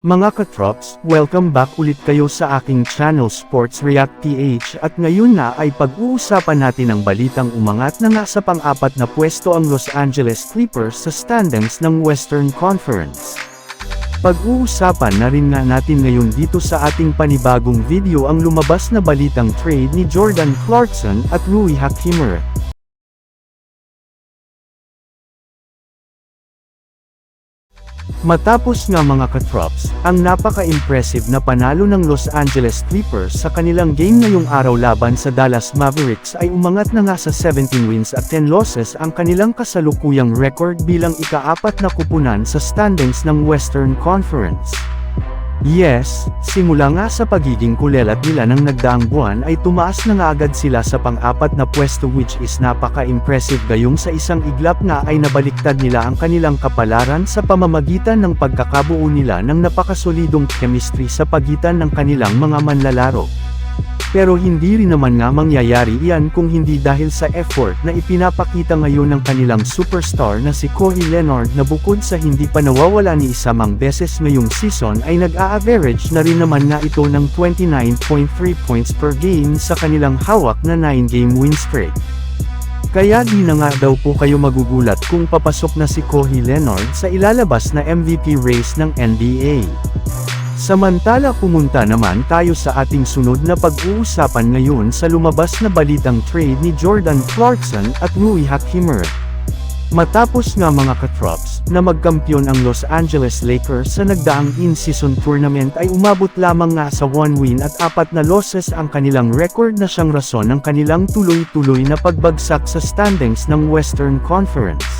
Mga katrops, welcome back ulit kayo sa aking channel Sports React PH at ngayon na ay pag-uusapan natin ang balitang umangat na nga sa pang-apat na pwesto ang Los Angeles Clippers sa standings ng Western Conference. Pag-uusapan na rin nga natin ngayon dito sa ating panibagong video ang lumabas na balitang trade ni Jordan Clarkson at Rui Hachimura. Matapos nga mga katrops, ang napaka-impressive na panalo ng Los Angeles Clippers sa kanilang game ngayong araw laban sa Dallas Mavericks ay umangat na nga sa 17 wins at 10 losses ang kanilang kasalukuyang record bilang ikaapat na kupunan sa standings ng Western Conference. Yes, simula nga sa pagiging kulelat nila ng nagdaang buwan ay tumaas na nga agad sila sa pang-apat na pwesto which is napaka-impressive gayong sa isang iglap nga ay nabaliktad nila ang kanilang kapalaran sa pamamagitan ng pagkakabuo nila ng napakasolidong chemistry sa pagitan ng kanilang mga manlalaro. Pero hindi rin naman nga mangyayari iyan kung hindi dahil sa effort na ipinapakita ngayon ng kanilang superstar na si Kawhi Leonard na bukod sa hindi pa nawawala ni isamang beses ngayong season ay nag-a-average na rin naman nga ito ng 29.3 points per game sa kanilang hawak na 9-game win streak. Kaya di na nga daw po kayo magugulat kung papasok na si Kawhi Leonard sa ilalabas na MVP race ng NBA. Samantala pumunta naman tayo sa ating sunod na pag-uusapan ngayon sa lumabas na balitang trade ni Jordan Clarkson at Rui Hachimura. Matapos nga mga katrops, na magkampiyon ang Los Angeles Lakers sa nagdaang in-season tournament ay umabot lamang nga sa 1 win at 4 na losses ang kanilang record na siyang rason ng kanilang tuloy-tuloy na pagbagsak sa standings ng Western Conference.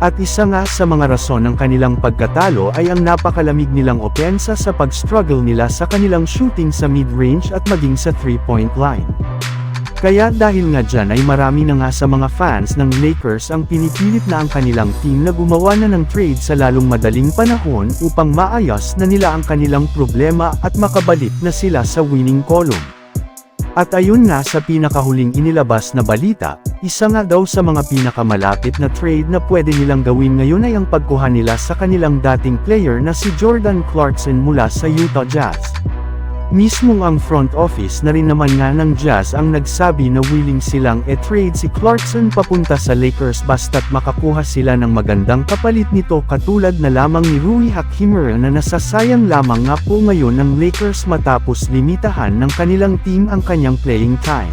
At isa nga sa mga rason ng kanilang pagkatalo ay ang napakalamig nilang opensa sa pag-struggle nila sa kanilang shooting sa mid-range at maging sa 3-point line. Kaya dahil nga dyan ay marami na nga sa mga fans ng Lakers ang pinipilit na ang kanilang team na gumawa na ng trade sa lalong madaling panahon upang maayos na nila ang kanilang problema at makabalik na sila sa winning column. At ayun nga sa pinakahuling inilabas na balita, isa nga daw sa mga pinakamalapit na trade na pwede nilang gawin ngayon ay ang pagkuha nila sa kanilang dating player na si Jordan Clarkson mula sa Utah Jazz. Mismong ang front office na rin naman nga ng Jazz ang nagsabi na willing silang e-trade si Clarkson papunta sa Lakers basta't makakuha sila ng magandang kapalit nito katulad na lamang ni Rui Hachimura na nasasayang lamang nga po ngayon ng Lakers matapos limitahan ng kanilang team ang kanyang playing time.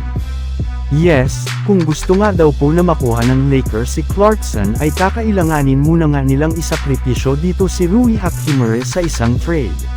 Yes, kung gusto nga daw po na makuha ng Lakers si Clarkson ay kakailanganin muna nga nilang isakripisyo dito si Rui Hachimura sa isang trade.